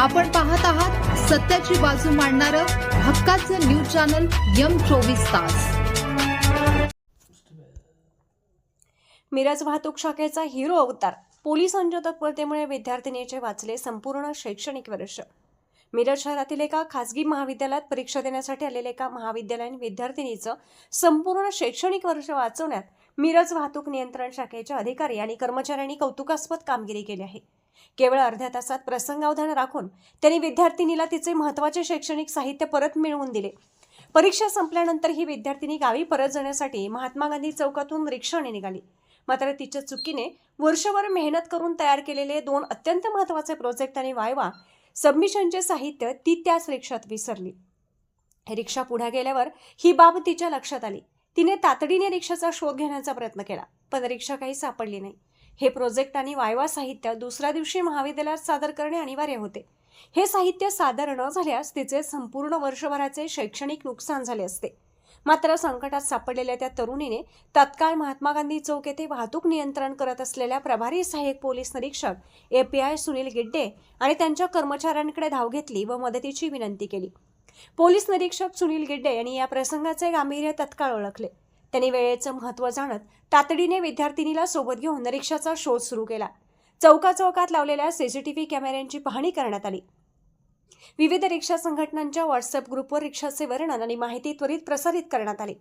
आपण पाहत आहात सत्याची बाजू मांडणारं हक्काचं न्यूज चॅनल यम चोवीस तास. मिरज वाहतूक शाखेचा हिरो अवतार पोलिसांच्या तत्परतेमुळे विद्यार्थिनीचे वाचले संपूर्ण शैक्षणिक वर्ष. मिरज शहरातील एका खासगी महाविद्यालयात परीक्षा देण्यासाठी आलेल्या एका महाविद्यालयीन विद्यार्थिनीचं संपूर्ण शैक्षणिक वर्ष वाचवण्यात मिरज वाहतूक नियंत्रण शाखेच्या अधिकारी आणि कर्मचाऱ्यांनी कौतुकास्पद कामगिरी केली आहे. केवळ अर्ध्या तासात प्रसंगावधान राखून त्यांनी विद्यार्थिनीला तिचे महत्त्वाचे शैक्षणिक साहित्य परत मिळवून दिले. परीक्षा संपल्यानंतर ही विद्यार्थिनी गावी परत जाण्यासाठी महात्मा गांधी चौकातून रिक्षाने निघाली. मात्र तिच्या चुकीने वर्षभर मेहनत करून तयार केलेले दोन अत्यंत महत्त्वाचे प्रोजेक्ट आणि वायवा सबमिशनचे साहित्य ती त्याच रिक्षात विसरली. रिक्षा पुढे गेल्यावर ही बाब तिच्या लक्षात आली. तिने तातडीने रिक्षाचा शोध घेण्याचा प्रयत्न केला पण रिक्षा काही सापडली नाही. हे प्रोजेक्ट आणि वायवा साहित्य दुसऱ्या दिवशी महाविद्यालयात सादर करणे अनिवार्य होते. हे साहित्य सादर न झाल्यास तिचे संपूर्ण वर्षभराचे शैक्षणिक नुकसान झाले असते. मात्र संकटात सापडलेल्या त्या तरुणीने तत्काळ महात्मा गांधी चौक येथे वाहतूक नियंत्रण करत असलेल्या प्रभारी सहाय्यक पोलीस निरीक्षक एपीआय सुनील गिड्डे आणि त्यांच्या कर्मचाऱ्यांकडे धाव घेतली व मदतीची विनंती केली. पोलीस निरीक्षक सुनील गिड्डे यांनी या प्रसंगाचे गांभीर्य तत्काळ ओळखले. त्यांनी वेळेचं महत्त्व जाणत तातडीने विद्यार्थिनीला सोबत घेऊन रिक्षाचा शोध सुरू केला. चौका चौकात लावलेल्या सीसीटीव्ही कॅमेऱ्यांची पाहणी करण्यात आली. विविध रिक्षा संघटनांच्या व्हॉट्सअप ग्रुपवर रिक्षाचे वर्णन आणि माहिती त्वरित प्रसारित करण्यात आली.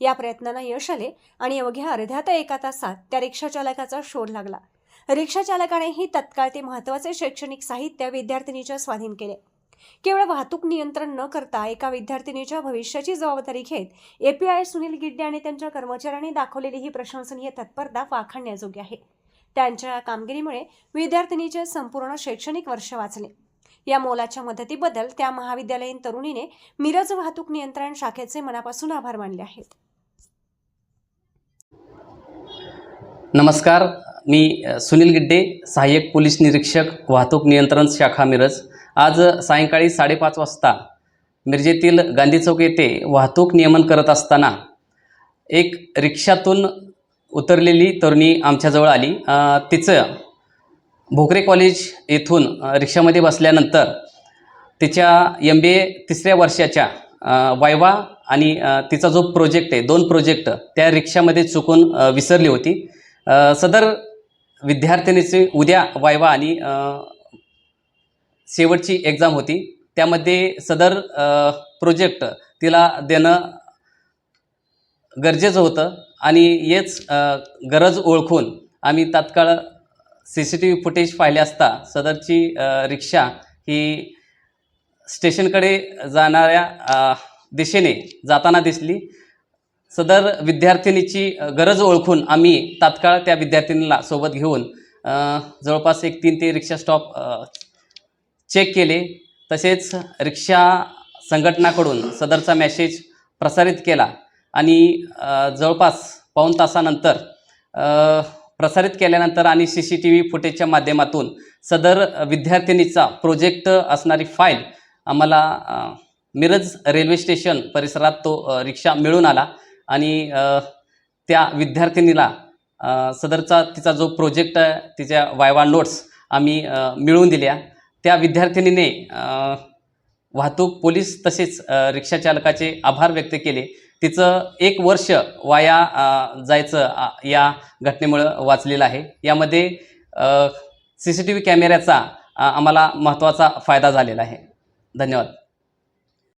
या प्रयत्नांना यश आले आणि अवघ्या अर्ध्या ते एका तासात त्या रिक्षा चालकाचा शोध लागला. रिक्षा चालकानेही तत्काळ ते महत्त्वाचे शैक्षणिक साहित्य विद्यार्थिनीच्या स्वाधीन केले. केवळ वाहतूक नियंत्रण न करता एका विद्यार्थिनीच्या भविष्याची जबाबदारी घेत एपीआय सुनील गिड्डे आणि त्यांच्या कर्मचाऱ्यांनी दाखवलेली ही प्रशंसनीय तत्परता वाखाणण्याजोगी आहे. त्यांच्या या कामगिरीमुळे विद्यार्थिनीचे संपूर्ण शैक्षणिक वर्ष वाचले. या मोलाच्या मदतीबद्दल त्या महाविद्यालयीन तरुणीने मिरज वाहतूक नियंत्रण शाखेचे मनापासून आभार मानले आहेत. नमस्कार मी सुनील गिड्डे सहाय्यक पोलीस निरीक्षक वाहतूक नियंत्रण शाखा मिरज. आज सायंकाळी साडेपाच वाजता मिरजेतील गांधी चौक येथे वाहतूक नियमन करत असताना एक रिक्षातून उतरलेली तरुणी आमच्याजवळ आली. तिचं भोकरे कॉलेज येथून रिक्षामध्ये बसल्यानंतर तिच्या एम बी ए तिसऱ्या वर्षाच्या वायवा आणि तिचा जो प्रोजेक्ट आहे दोन प्रोजेक्ट त्या रिक्षामध्ये चुकून विसरली होती. सदर विद्यार्थिनीची उद्या वायवा आणि शेवटची एक्झाम होती. त्यामध्ये सदर प्रोजेक्ट तिला देणं गरजेचं होतं आणि हेच गरज ओळखून आम्ही तात्काळ C C T V footage पाहिले असता. सदरची रिक्षा ही स्टेशनकडे जाणाऱ्या दिशेने जाताना दिसली. सदर विद्यार्थिनीची गरज ओळखून आम्ही तात्काळ त्या विद्यार्थिनीला सोबत घेऊन जवळपास एक तीन ते रिक्षा स्टॉप चेक केले. तसेच रिक्षा संघटनाकडून सदरचा मेसेज प्रसारित केला. आणि जवळपास पाऊण तासानंतर प्रसारित केल्यानंतर आणि सी सी टी व्ही फुटेजच्या माध्यमातून सदर विद्यार्थिनीचा प्रोजेक्ट असणारी फाईल आम्हाला मिरज रेल्वे स्टेशन परिसरात तो रिक्षा मिळून आला. आणि त्या विद्यार्थिनीला सदरचा तिचा जो प्रोजेक्ट आहे तिच्या वायवा नोट्स आम्ही मिळवून दिल्या. त्या विद्यार्थिनीने वाहतूक पोलीस तसेच रिक्षाचालकाचे रिक्षा चालकाचे आभार व्यक्त केले. तिचं एक वर्ष वाया जायचं या घटनेमुळं वाचलेलं आहे. यामध्ये सी सी टी व्ही कॅमेऱ्याचा आम्हाला महत्त्वाचा फायदा झालेला आहे. धन्यवाद.